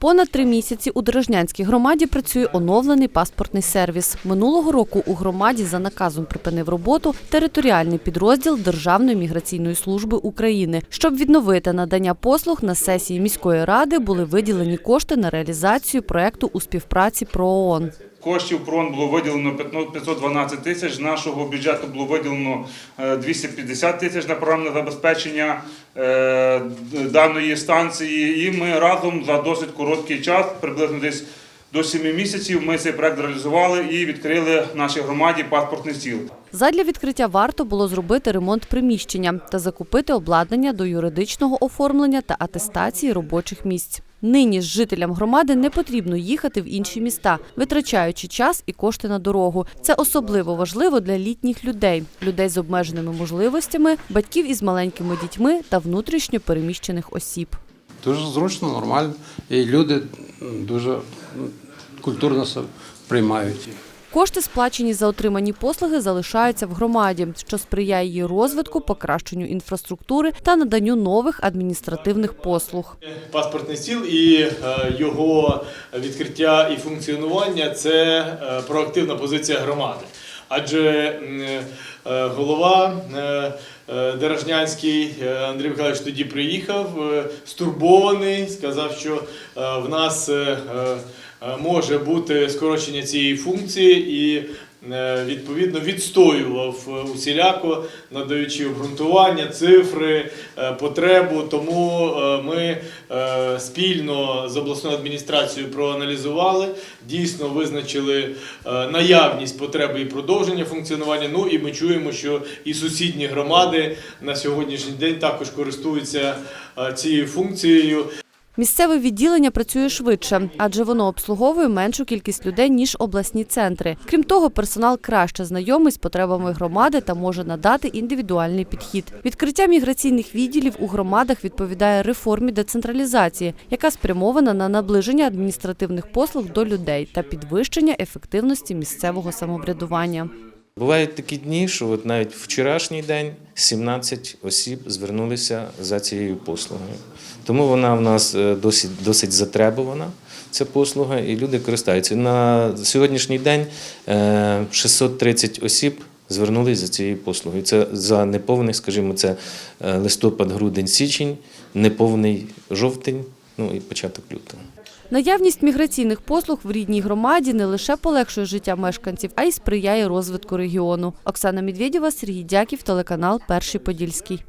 Понад три місяці у Дорожнянській громаді працює оновлений паспортний сервіс. Минулого року у громаді за наказом припинив роботу територіальний підрозділ Державної міграційної служби України. Щоб відновити надання послуг на сесії міської ради були виділені кошти на реалізацію проекту у співпраці ПРООН. Коштів ПРОН було виділено 512 тисяч, з нашого бюджету було виділено е, 250 тисяч на програмне забезпечення е, даної станції. І ми разом за досить короткий час, приблизно десь до 7 місяців, ми цей проект реалізували і відкрили нашій громаді паспортний стіл. Задля відкриття варто було зробити ремонт приміщення та закупити обладнання до юридичного оформлення та атестації робочих місць. Нині ж жителям громади не потрібно їхати в інші міста, витрачаючи час і кошти на дорогу. Це особливо важливо для літніх людей, людей з обмеженими можливостями, батьків із маленькими дітьми та внутрішньо переміщених осіб. Дуже зручно, нормально. І люди дуже культурно приймають. Кошти, сплачені за отримані послуги, залишаються в громаді, що сприяє її розвитку, покращенню інфраструктури та наданню нових адміністративних послуг. Паспортний стіл і е, його відкриття і функціонування це е, проактивна позиція громади. Адже е, голова Дорожнянський Андрій Михайлович тоді приїхав, стурбований, сказав, що в нас може бути скорочення цієї функції і е, відповідно відстоював е, усіляко, надаючи обґрунтування, цифри, е, потребу. Тому е, ми е, спільно з обласною адміністрацією проаналізували, дійсно визначили е, наявність потреби і продовження функціонування. Ну і ми чуємо, що і сусідні громади на сьогоднішній день також користуються е, цією функцією. Місцеве відділення працює швидше, адже воно обслуговує меншу кількість людей ніж обласні центри. Крім того, персонал краще знайомий з потребами громади та може надати індивідуальний підхід. Відкриття міграційних відділів у громадах відповідає реформі децентралізації, яка спрямована на наближення адміністративних послуг до людей та підвищення ефективності місцевого самоврядування. Бувають такі дні, що от навіть вчорашній день 17 осіб звернулися за цією послугою. Тому вона в нас е, досить, досить затребувана, ця послуга, і люди користаються. На сьогоднішній день е, 630 осіб звернулися за цією послугою. Це за неповних, скажімо, це е, листопад, грудень, січень, неповний жовтень, ну і початок лютого. Наявність міграційних послуг в рідній громаді не лише полегшує життя мешканців, а й сприяє розвитку регіону. Оксана Медведєва, Сергій Дяків, телеканал Перший Подільський.